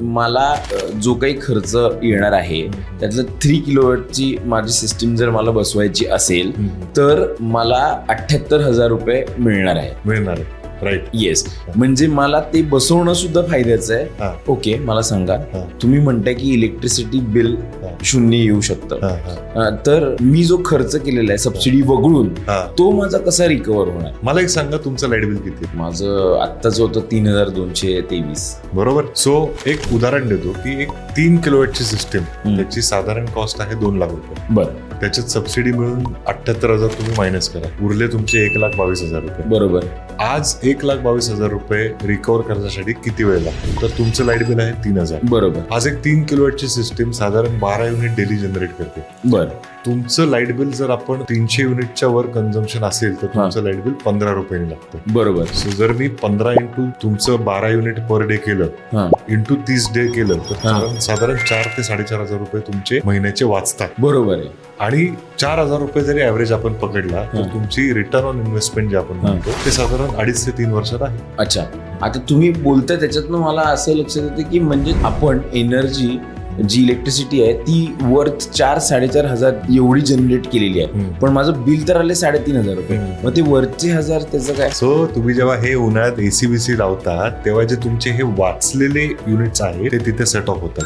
मला जो काही खर्च येणार आहे त्यातलं थ्री किलोवॅटची माझी सिस्टीम जर मला बसवायची असेल तर मला अठ्ठ्याहत्तर हजार रुपये मिळणार आहे. मिळणार राईट येस म्हणजे मला ते बसवणं सुद्धा फायद्याचं. आहे. ओके मला सांगा. तुम्ही म्हणताय की इलेक्ट्रिसिटी बिल. शून्य येऊ शकतं. तर मी जो खर्च केलेला आहे सबसिडी वगळून. तो माझा कसा रिकवर होणार? मला एक सांगा तुमचं लाइट बिल किती? माझं आत्ताच होतं तीन हजार दोनशे तेवीस. बरोबर. सो एक उदाहरण देतो की एक तीन किलोवॅटची सिस्टीम. त्याची साधारण कॉस्ट आहे दोन लाख रुपये. बर. त्याच्यात सबसिडी मिळून अठ्याहत्तर हजार तुम्ही मायनस करा. उरले तुमचे एक लाख बावीस हजार रुपये. बरोबर. आज एक लाख बावीस हजार रुपये रिकवर करण्यासाठी किती वेळ लागतो? तर तुमचं लाइट बिल आहे तीन हजार. बरोबर. आज एक तीन किलोवॅटची सिस्टीम साधारण बारा युनिट डेली जनरेट करते. बर. तुमचं लाइट बिल जर आपण तीनशे युनिटच्या वर कन्झम्पन असेल तर तुमचं लाइट बिल पंधरा रुपयांनी लागतं. बरोबर. सो जर मी पंधरा इंटू तुमचं बारा युनिट पर डे केलं इंटू तीस डे केलं तर. साधारण- चार ते साडेचार हजार रुपये तुमचे महिन्याचे वाचतात. बरोबर आहे. आणि चार हजार रुपये जरी ऍव्हरेज आपण पकडला तर. तुमची रिटर्न ऑन इन्व्हेस्टमेंट जे आपण. म्हणतो ते साधारण अडीच ते तीन वर्षात आहे. अच्छा. आता तुम्ही बोलताय त्याच्यातनं मला असं लक्षात येतं की म्हणजे आपण एनर्जी जी इलेक्ट्रिसिटी आहे ती वर्थ चार साडेचार हजार एवढी जनरेट केलेली आहे. पण माझं बिल तर आले साडेतीन हजार रुपये. मग ते वरचे हजार त्याचं काय सो तुम्ही जेव्हा हे उन्हाळ्यात एसी बीसी लावता तेव्हा जे तुमचे हे वाचलेले युनिट्स आहेत ते तिथे सेट ऑफ होतात.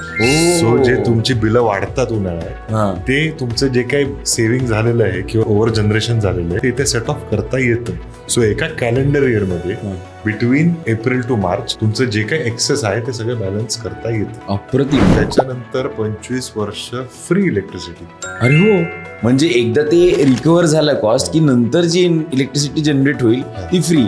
सो जे तुमची बिलं वाढतात उन्हाळ्यात हा ते तुमचं जे काही सेव्हिंग झालेलं आहे किंवा ओव्हर जनरेशन झालेलं आहे ते इथे सेट ऑफ करता येतं सो एका कॅलेंडर इयरमध्ये. बिटवीन एप्रिल टू मार्च तुमचं जे काही एक्सेस आहे ते सगळं बॅलन्स करता येतं. अप्रतिम. त्याच्यानंतर पंचवीस वर्ष फ्री इलेक्ट्रिसिटी अरे हो म्हणजे एकदा ते रिकवर झालं कॉस्ट की नंतर जी इलेक्ट्रिसिटी जनरेट होईल ती फ्री